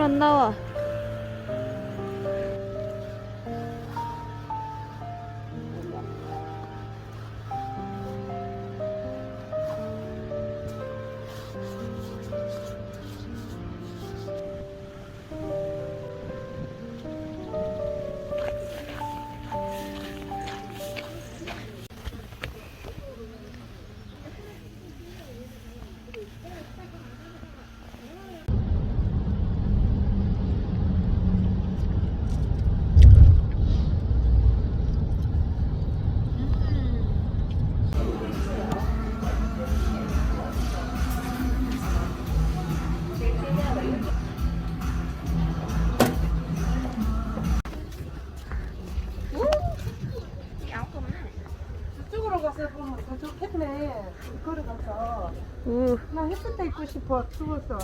안 나와. 걸어가서. 우. 나 햇볕에 있고 싶어. 추워서.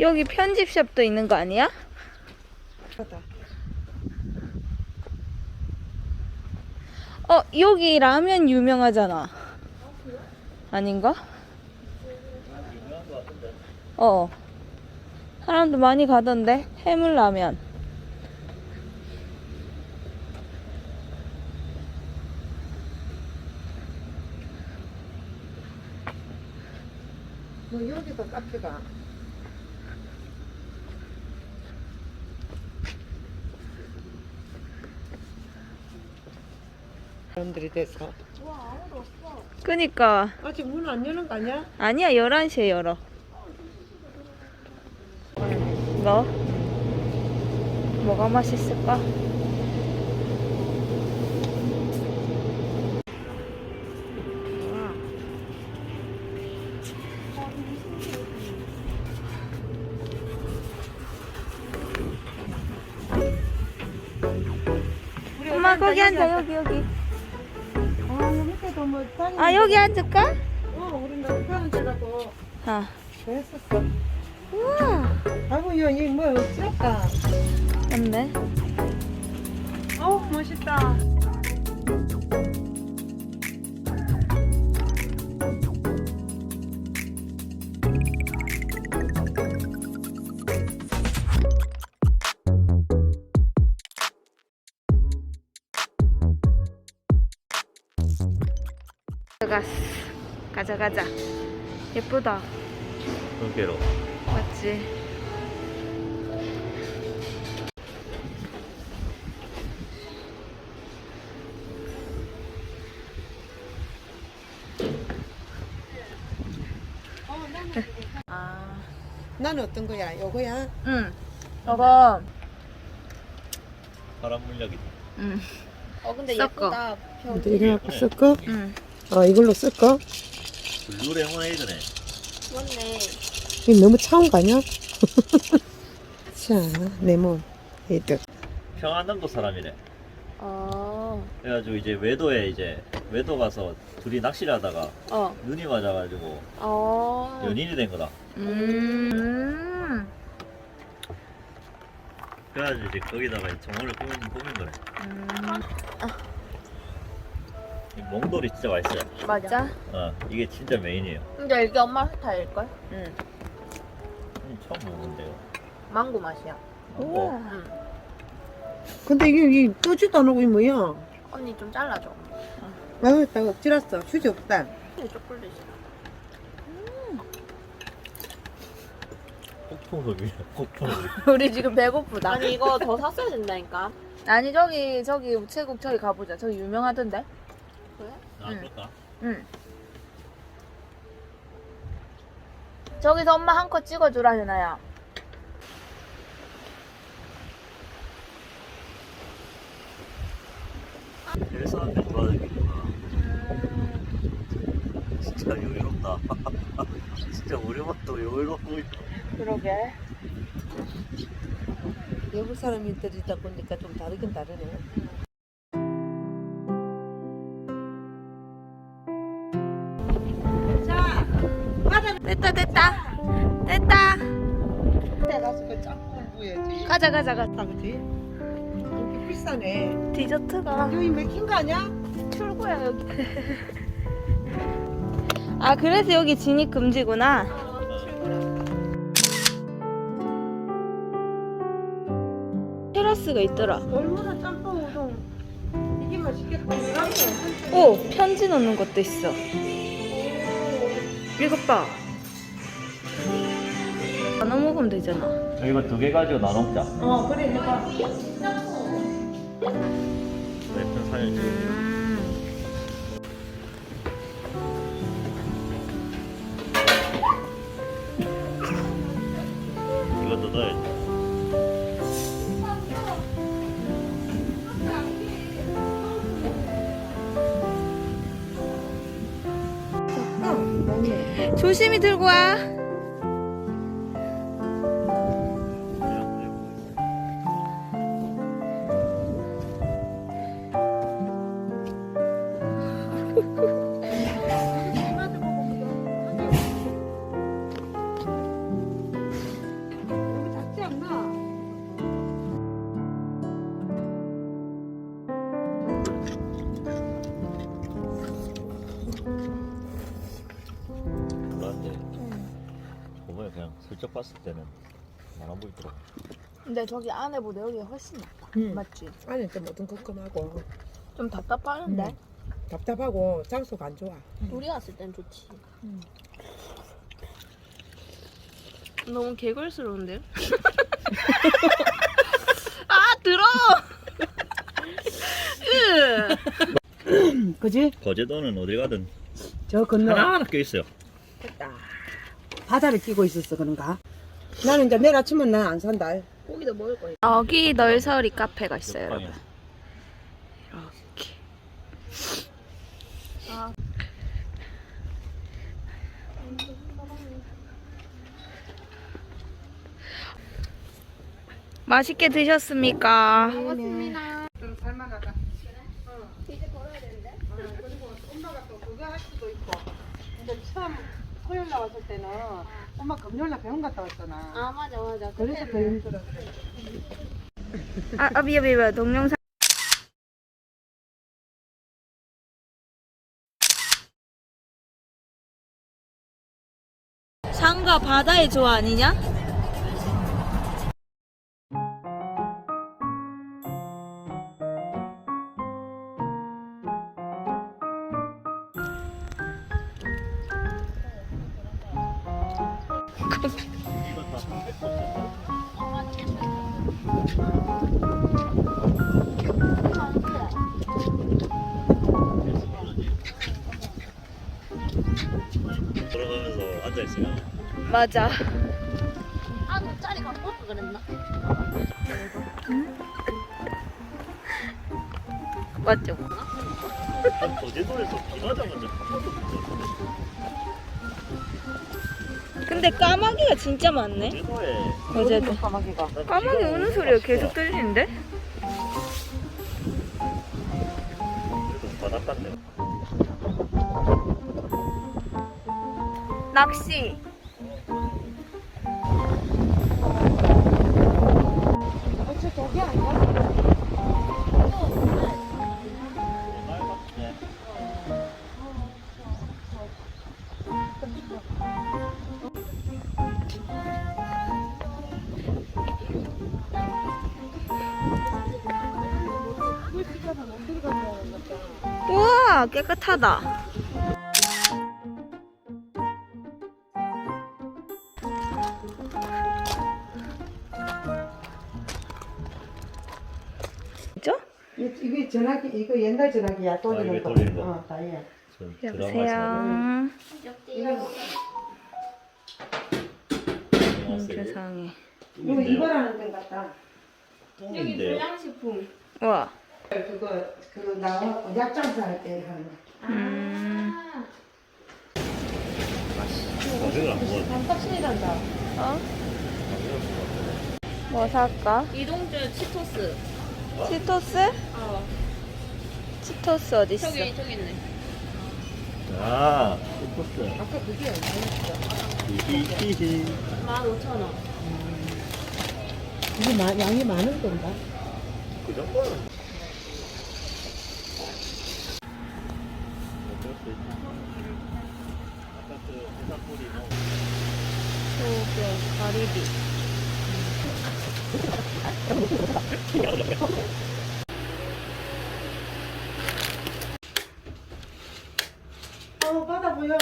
여기 편집샵도 있는 거 아니야? 어, 여기 라면 유명하잖아. 아닌가? 어. 사람도 많이 가던데. 해물라면. 뭐 여기도 카페가. 사람들이 돼서. 그니까. 아직 문 안 여는 거 아니야? 아니야, 11시에 열어. 뭐? 뭐가 맛있을까? 엄마 거기 앉아 여기 여기. 아 여기 앉을까? 어, 우리 남편은 데라고 아 했었어. 우와 아이고, 여기 뭐 없을까? 맞네 어우, 멋있다. 가자 가자 예쁘다 그게로 맞지? 아, 나는 어떤 거야? 요거야? 응. 저거, 바람 물력이 응, 어 근데 섞어. 예쁘다. 벽. 이거 갖고 쓸까? 응. 아, 이걸로 쓸까? 블루 레모네이드네 맞네. 이거 너무 차운 거 아니야? 자, 레몬. 에이드. 평안남도 사람이래 어, 그래가지고 이제 외도에 이제 외도 가서 둘이 낚시를 하다가 어, 눈이 맞아가지고 어. 연인이 된 거다 음. 음. 그래가지고 이제 거기다가 이 정원을 꾸민, 꾸민 거래 음. 이 몽돌이 진짜 맛있어요 맞아? 어 이게 진짜 메인이에요 근데 이게 엄마 스타일걸? 응. 음, 처음 먹는데요 망고 맛이야. 우와. 응. 근데 이게, 이게 떠지도 안 하고, 이 뭐야? 언니 좀 잘라줘. 아유, 딱 엎질렀어. 휴지 없다. 이게 초콜릿이야. 폭풍 소리야 폭풍 소리 우리 지금 배고프다. 아니 이거 더 샀어야 된다니까. 아니 저기 저기 우체국 저기 가보자. 저기 유명하던데. 그래? 아 응. 그럴까? 응. 저기서 엄마 한 컷 찍어주라 현아야. 일사한테 돌아다니구나 진짜 여유롭다 진짜 여유롭고 있다 그러게. 외국 사람들이다 보니까 좀 다르긴 다르네. 됐다 됐다. 됐다. 가자 가자 가자. 아, 그치? 이렇게 비싸네. 디저트가. 여기 맥힌 거 아니야? 출구야 여기. 아 그래서 여기 진입 금지구나. 어, 테라스가 있더라. 얼마나 짬뽕 우동. 이게 맛있겠다. 오 편지 넣는 것도 있어. 읽어봐. 먹으면 되잖아. 이거 두 개 가지고 나눠 먹자. 어, 그래, 내가. 내편 사야지. 넣어야지. 조심히 들고 와. 몰랐는데 저번에 그냥 슬쩍 봤을 때는 많아 보이더라고. 근데 저기 안에 보다 여기 훨씬 낫다. 응. 맞지? 안에 좀 어두컴컴하고 좀 답답하는데? 응. 답답하고 장소가 안 좋아. 우리 갔을 땐 좋지. 너무 개걸스러운데? 아 들어. 으. 그지? 거제도는 어딜 가든 저 건너 하나 하나 껴 있어요. 됐다. 바다를 끼고 있었어 그런가? 나는 이제 내일 아침은 난 안 산다. 고기도 먹을 거야. 여기 널서리 카페가 있어요, 여러분. 맛있게 드셨습니까? 좀 살만하다. 이제 걸어야 되는데? 그리고 엄마가 또 그거 할 수도 있고. 이제 처음 토요일 날 왔을 때는 엄마 금요일 날 병원 갔다 왔잖아. 아 맞아 맞아. 그래서 더 힘들었어. 아, 아 미안 미안 미안. 동영상 산과 바다의 조화 아니냐? 돌아가면서 앉아 있어요. 맞아. 아, 너 짜리 갖고 올까 그랬나? 맞죠? 거제도에서 비 맞아본 적한 번도 못 봤는데 근데 까마귀가 진짜 많네. 거제도에 어제도. 까마귀가. 까마귀 우는 소리가 계속 들리는데? 낚시. 깨끗하다. 그죠? 이게 전화기 이거 옛날 전화기야 돌리는 이게 거. 돌리는 거. 어, 다이야. 여보세요. 이거 음. 세상에. 이거 이거라는 데 같다. 똥인데요. 불량식품. 와. 그거 그거 나와 약장사 할 때 하는 거. 음. 가격을 안 먹어. 반값이 난다. 어? 뭐 살까? 이동주 치토스. 치토스? 어. 치토스 어디 있어? 저기 저기 있네. 아, 포스. 아까 그게 얼마였어? 히히히. 15,000원. 이게 마, 양이 많은 건가? 그 정도는 어쩔 수 있지. 아까 그 해산물이 너무 소금, 가리비. 어, 받아 보여.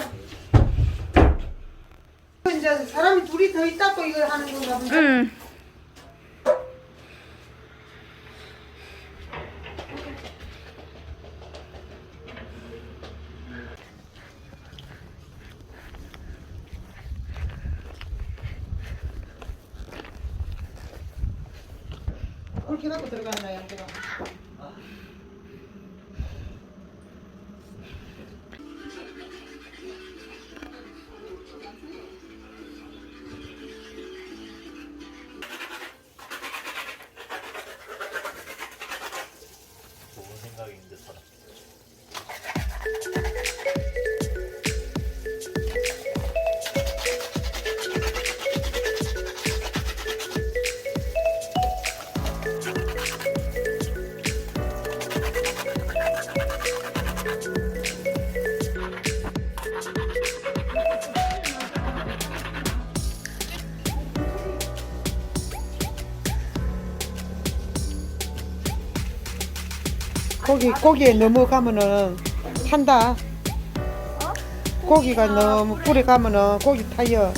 이제 사람이 둘이 더 있다고 이걸 응. 그렇게 갖고 들어가나 양배가. 고기 고기에 넘어가면은 탄다. 고기가 너무 불에 가면은 고기 타요.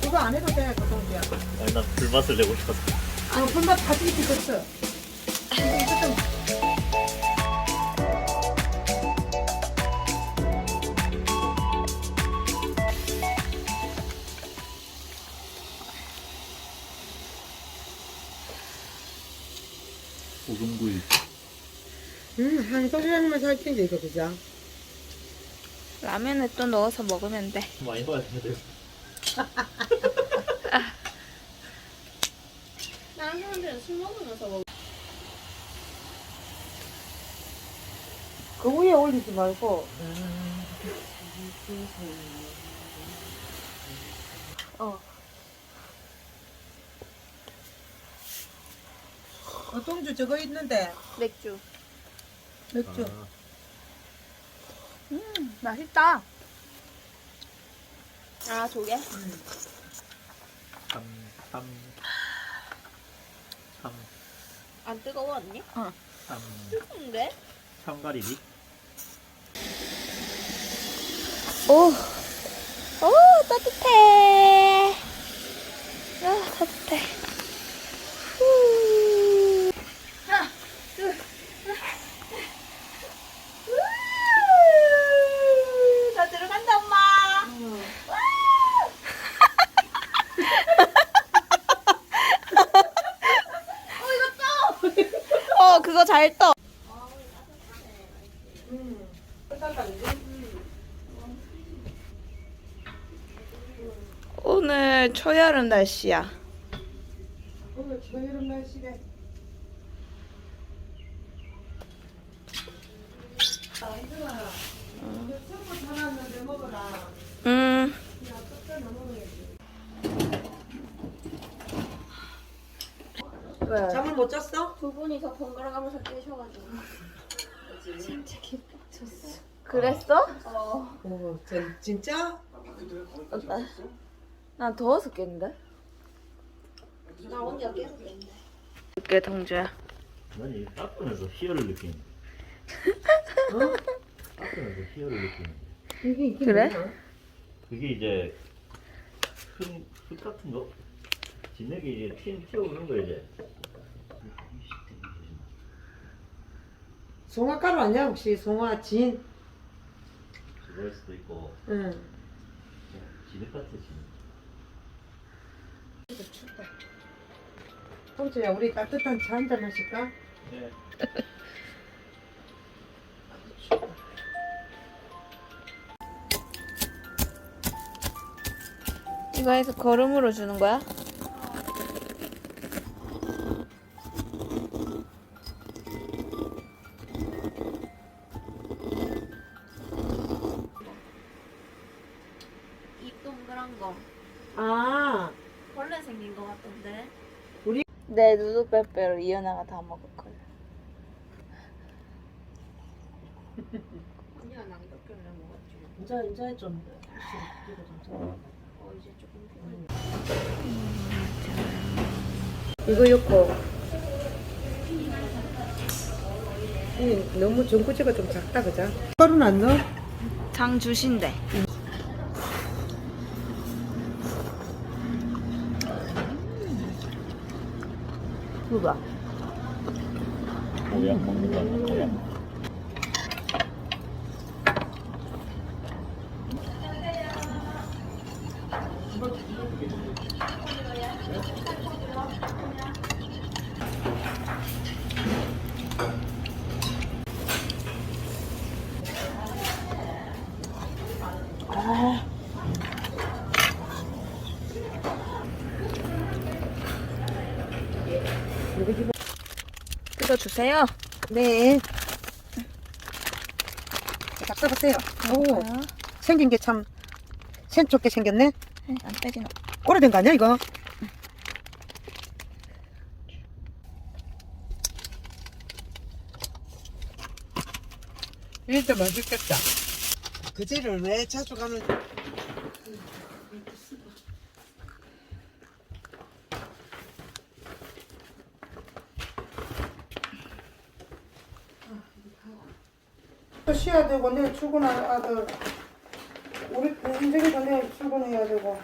그거 안 해도 돼, 그. 아니 난 불맛을 내고 싶어서. 아, 불맛 다시 익혔어. 소금구이. 음, 한 소주량만 살찐데 이거 그죠? 라면에 또 넣어서 먹으면 돼. 많이 넣어야 돼. 다른 사람들은 술 먹으면서 먹. 그 위에 올리지 말고. 어. 어동주 저거 있는데 맥주. 맥주. 아, 음, 맛있다. 아, 조개? 참, 참, 참, 안 뜨거워 언니? 어. 참, 근데 참가리비. 오, 오, 따뜻해. 아, 따뜻해. 후. 하나, 둘, 우, 나 들어간다, 엄마. 떠. 오늘 초여름 날씨야. 오늘 저여름 날씨래. 살았는데 먹어라. 음. 왜? 잠을 못 잤어? 두 분이서 번갈아 가면서 깨셔가지고. 그랬어? 어. 어, 진- 진짜? 나, 난 더워서 깼는데. 나 언니가 깼는데. 늦게 동주야. 난이 닦으면서 희열을 느끼는. 어? 닦으면서 희열을 느끼는. 이게 이게 그래? 뭐야? 그게 이제 흙, 흙 같은 거? 진흙이 이제 튄 튀어오는 거 이제. 송화 가루 아니야 혹시 송화 진? 그럴 수도 있고 응. 진흙 같아 진흙. 홍주야 우리 따뜻한 차 한 잔 마실까? 네. 이거 해서 거름으로 주는 거야? 내 누드 빼빼로 이현아가 다 먹을 거야. 아니야 난 이렇게 그냥 먹었지. 이제 좀어 이제 조금 피곤해. 이거 이 너무 전구지가 좀 작다 그자? 가루는 안 넣어? 장 주신대. 이거 봐. 모양 먹는다 모양. 뜯어주세요. 네. 딱 써보세요. 오, 아, 생긴 게참생 좋게 생겼네. 안 빼지나. 오래된 거 아니야 이거? 진짜 맛있겠다. 그지를 왜 자주 가는? 또 쉬어야 되고 내일 출근할 아들 우리 인생이 전에 출근해야 되고